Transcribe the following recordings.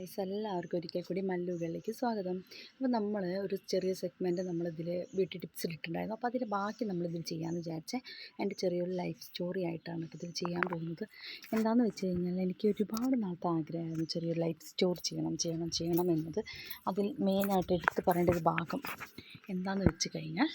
Guys എല്ലാവർക്കും ഒരിക്കൽ കൂടി മല്ലുകളിലേക്ക് സ്വാഗതം. അപ്പോൾ നമ്മൾ ഒരു ചെറിയ സെഗ്മെന്റ് നമ്മളിതിൽ ബ്യൂട്ടി ടിപ്സിൽ ഇട്ടിട്ടുണ്ടായിരുന്നു. അപ്പോൾ അതിന്റെ ബാക്കി നമ്മളിതിൽ ചെയ്യാമെന്ന് വിചാരിച്ചേ എന്റെ ചെറിയൊരു ലൈഫ് സ്റ്റോറി ആയിട്ടാണ് ഇതിൽ ചെയ്യാൻ പോകുന്നത്. എന്താണെന്ന് വെച്ച് കഴിഞ്ഞാൽ എനിക്ക് ഒരുപാട് നാളത്തെ ആഗ്രഹമായിരുന്നു ചെറിയൊരു ലൈഫ് സ്റ്റോറി ചെയ്യണം ചെയ്യണം ചെയ്യണം എന്നത്. അതിൽ മെയിനായിട്ട് എടുത്ത് പറയേണ്ട ഒരു ഭാഗം എന്താണെന്ന് വെച്ച് കഴിഞ്ഞാൽ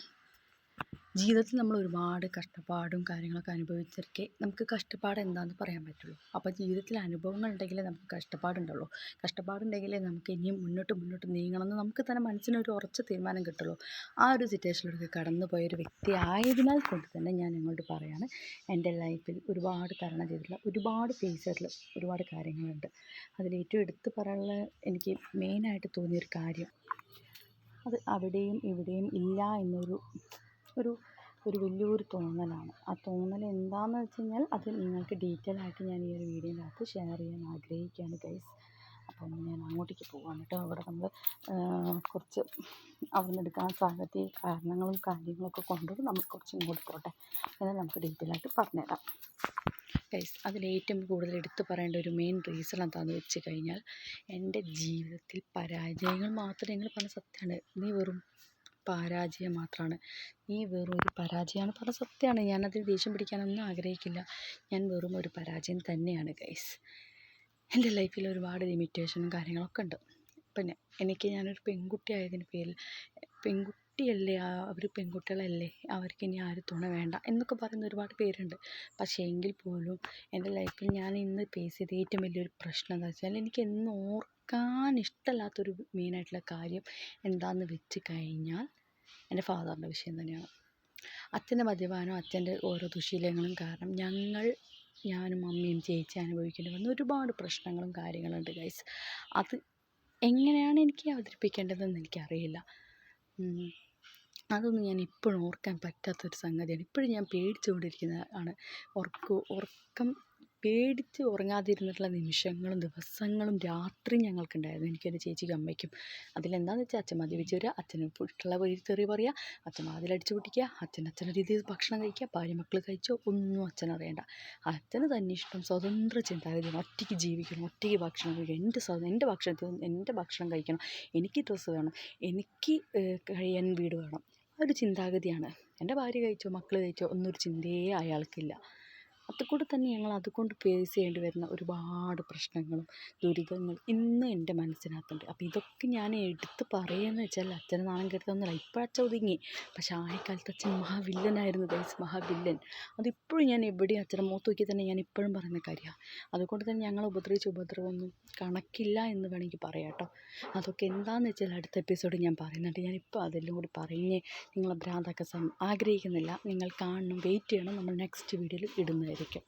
ജീവിതത്തിൽ നമ്മൾ ഒരുപാട് കഷ്ടപ്പാടും കാര്യങ്ങളൊക്കെ അനുഭവിച്ചിരിക്കെ നമുക്ക് കഷ്ടപ്പാട് എന്താണെന്ന് പറയാൻ പറ്റുള്ളൂ. അപ്പോൾ ജീവിതത്തിൽ അനുഭവങ്ങൾ ഉണ്ടെങ്കിലേ നമുക്ക് കഷ്ടപ്പാടുണ്ടുള്ളൂ കഷ്ടപ്പാടുണ്ടെങ്കിലേ നമുക്ക് ഇനിയും മുന്നോട്ട് മുന്നോട്ട് നീങ്ങണമെന്ന് നമുക്ക് തന്നെ മനസ്സിന് ഒരു ഉറച്ച തീരുമാനം കിട്ടുള്ളൂ. ആ ഒരു സിറ്റുവേഷനിലൂടെ കടന്നു പോയൊരു വ്യക്തി ആയതിനാൽ കൊണ്ട് തന്നെ ഞാൻ നിങ്ങളോട് പറയാണ് എന്റെ ലൈഫിൽ ഒരുപാട് തരണം ചെയ്തിട്ടുള്ള ഒരുപാട് ഫേസ് ചെയ്തിട്ടുള്ള ഒരുപാട് കാര്യങ്ങളുണ്ട്. അതിലേറ്റവും എടുത്തു പറയാനുള്ള എനിക്ക് മെയിനായിട്ട് തോന്നിയൊരു കാര്യം അത് അവിടെയും ഇവിടെയും ഇല്ല എന്നൊരു ഒരു ഒരു വലിയൊരു തോന്നലാണ്. ആ തോന്നൽ എന്താണെന്ന് വെച്ച് കഴിഞ്ഞാൽ അത് നിങ്ങൾക്ക് ഡീറ്റെയിൽ ആയിട്ട് ഞാൻ ഈ ഒരു വീഡിയോയിനകത്ത് ഷെയർ ചെയ്യാൻ ആഗ്രഹിക്കുകയാണ് ഗൈസ് അപ്പം ഞാൻ അങ്ങോട്ടേക്ക് പോവാണ് കേട്ടോ. അവിടെ നമ്മൾ കുറച്ച് അവിടെ എടുക്കാൻ സാധ്യത കാരണങ്ങളും കാര്യങ്ങളൊക്കെ കൊണ്ട് നമുക്ക് കുറച്ച് ഇങ്ങോട്ട് പോട്ടെ എന്നാൽ നമുക്ക് ഡീറ്റെയിൽ ആയിട്ട് പറഞ്ഞുതരാം. ഗൈസ് അതിലേറ്റവും കൂടുതൽ എടുത്തു പറയേണ്ട ഒരു മെയിൻ റീസൺ എന്താണെന്ന് വെച്ച് കഴിഞ്ഞാൽ എന്റെ ജീവിതത്തിൽ പരാജയങ്ങൾ മാത്രമേ നിങ്ങൾ പറഞ്ഞ സത്യമാണ്. നീ വെറും പരാജയം മാത്രമാണ് നീ വെറും ഒരു പരാജയമാണ് പറഞ്ഞ സത്യമാണ്. ഞാനതിൽ ദേഷ്യം പിടിക്കാനൊന്നും ആഗ്രഹിക്കില്ല. ഞാൻ വെറും ഒരു പരാജയം തന്നെയാണ് ഗൈസ് എന്റെ ലൈഫിൽ ഒരുപാട് ലിമിറ്റേഷനും കാര്യങ്ങളൊക്കെ ഉണ്ട്. പിന്നെ എനിക്ക് ഞാനൊരു പെൺകുട്ടി ആയതിന് പേരിൽ പെൺകുട്ടിയല്ലേ അവർ പെൺകുട്ടികളല്ലേ അവർക്ക് ഇനി ആരും തുണ വേണ്ട എന്നൊക്കെ പറയുന്ന ഒരുപാട് പേരുണ്ട്. പക്ഷേ എങ്കിൽ പോലും എന്റെ ലൈഫിൽ ഞാൻ ഇന്ന് ഫേസ് ചെയ്ത ഏറ്റവും വലിയൊരു പ്രശ്നം എന്താ വെച്ചാൽ എനിക്ക് എന്നും ഓർക്കാൻ ഇഷ്ടമല്ലാത്തൊരു മെയിനായിട്ടുള്ള കാര്യം എന്താണെന്ന് വെച്ച് കഴിഞ്ഞാൽ എന്റെ ഫാദറിന്റെ വിഷയം തന്നെയാണ്. അച്ഛന്റെ മദ്യപാനവും അച്ഛന്റെ ഓരോ ദുശീലങ്ങളും കാരണം ഞങ്ങൾ ഞാനും അമ്മയും ചേച്ചി അനുഭവിക്കേണ്ടി വന്ന ഒരുപാട് പ്രശ്നങ്ങളും കാര്യങ്ങളുണ്ട് ഗൈസ് അത് എങ്ങനെയാണ് എനിക്ക് അവതരിപ്പിക്കേണ്ടതെന്ന് എനിക്കറിയില്ല. അതൊന്നും ഞാൻ ഇപ്പോഴും ഓർക്കാൻ പറ്റാത്തൊരു സംഗതിയാണ്. ഇപ്പോഴും ഞാൻ പേടിച്ചുകൊണ്ടിരിക്കുന്ന ആണ്. ഉറക്കം പേടിച്ച് ഉറങ്ങാതിരുന്നിട്ടുള്ള നിമിഷങ്ങളും ദിവസങ്ങളും രാത്രി ഞങ്ങൾക്കുണ്ടായിരുന്നു. എനിക്കും എന്റെ ചേച്ചിക്കും അമ്മയ്ക്കും. അതിലെന്താണെന്ന് വെച്ചാൽ അച്ഛൻ മദ്യപിച്ച് വരിക. അച്ഛന് ഇഷ്ടമുള്ള വഴി തെറി പറയുക അച്ഛൻ വാതിലടിച്ച് പൊട്ടിക്കുക. അച്ഛൻ അച്ഛന്റെ രീതിയിൽ ഭക്ഷണം കഴിക്കുക. ഭാര്യ മക്കൾ കഴിച്ചോ? ഒന്നും അച്ഛൻ അറിയണ്ട. അച്ഛന് തന്നെ ഇഷ്ടം സ്വതന്ത്ര ചിന്താഗതിയാണ്. ഒറ്റയ്ക്ക് ജീവിക്കണം. ഒറ്റയ്ക്ക് ഭക്ഷണം കഴിക്കണം. എന്റെ സ്വ എന്റെ ഭക്ഷണത്തിൽ എന്റെ ഭക്ഷണം കഴിക്കണം. എനിക്ക് ഡ്രസ്സ് വേണം. എനിക്ക് കഴിയാൻ വീട് വേണം. ഒരു ചിന്താഗതിയാണ്. എന്റെ ഭാര്യ കഴിച്ചോ? മക്കൾ കഴിച്ചോ? ഒന്നൊരു ചിന്തയേ അയാൾക്കില്ല. അതുകൂടെ തന്നെ ഞങ്ങൾ അതുകൊണ്ട് ഫേസ് ചെയ്യേണ്ടി വരുന്ന ഒരുപാട് പ്രശ്നങ്ങളും ദുരിതങ്ങളും ഇന്നും എന്റെ മനസ്സിനകത്തുണ്ട്. അപ്പോൾ ഇതൊക്കെ ഞാൻ എടുത്ത് പറയുകയെന്ന് വെച്ചാൽ അച്ഛനെ നാണം കരുതൊന്നുമില്ല ഇപ്പോൾ അച്ഛൻ ഒതുങ്ങി. പക്ഷേ ആയക്കാലത്ത് അച്ഛൻ മഹാവില്ലനായിരുന്നു ഗൈസ് മഹാവില്ലൻ. അതിപ്പോഴും ഞാൻ എവിടെയും അച്ഛനെ മൂത്ത് നോക്കി തന്നെ ഞാൻ ഇപ്പോഴും പറയുന്ന കാര്യമാണ് അതുകൊണ്ട് തന്നെ ഞങ്ങൾ ഉപദ്രവിച്ച ഉപദ്രവമൊന്നും കണക്കില്ല എന്ന് വേണമെങ്കിൽ പറയാം കേട്ടോ. അതൊക്കെ എന്താണെന്ന് വെച്ചാൽ അടുത്ത എപ്പിസോഡ് ഞാൻ പറയുന്നുണ്ട്. ഞാനിപ്പോൾ അതെല്ലാം കൂടി പറഞ്ഞ് നിങ്ങളെ ഭ്രാന്തൊക്കെ ആഗ്രഹിക്കുന്നില്ല. നിങ്ങൾ കാണണം വെയിറ്റ് ചെയ്യണം. നമ്മൾ നെക്സ്റ്റ് വീഡിയോയിൽ ഇടുന്നതായിരിക്കും. 你哋觉，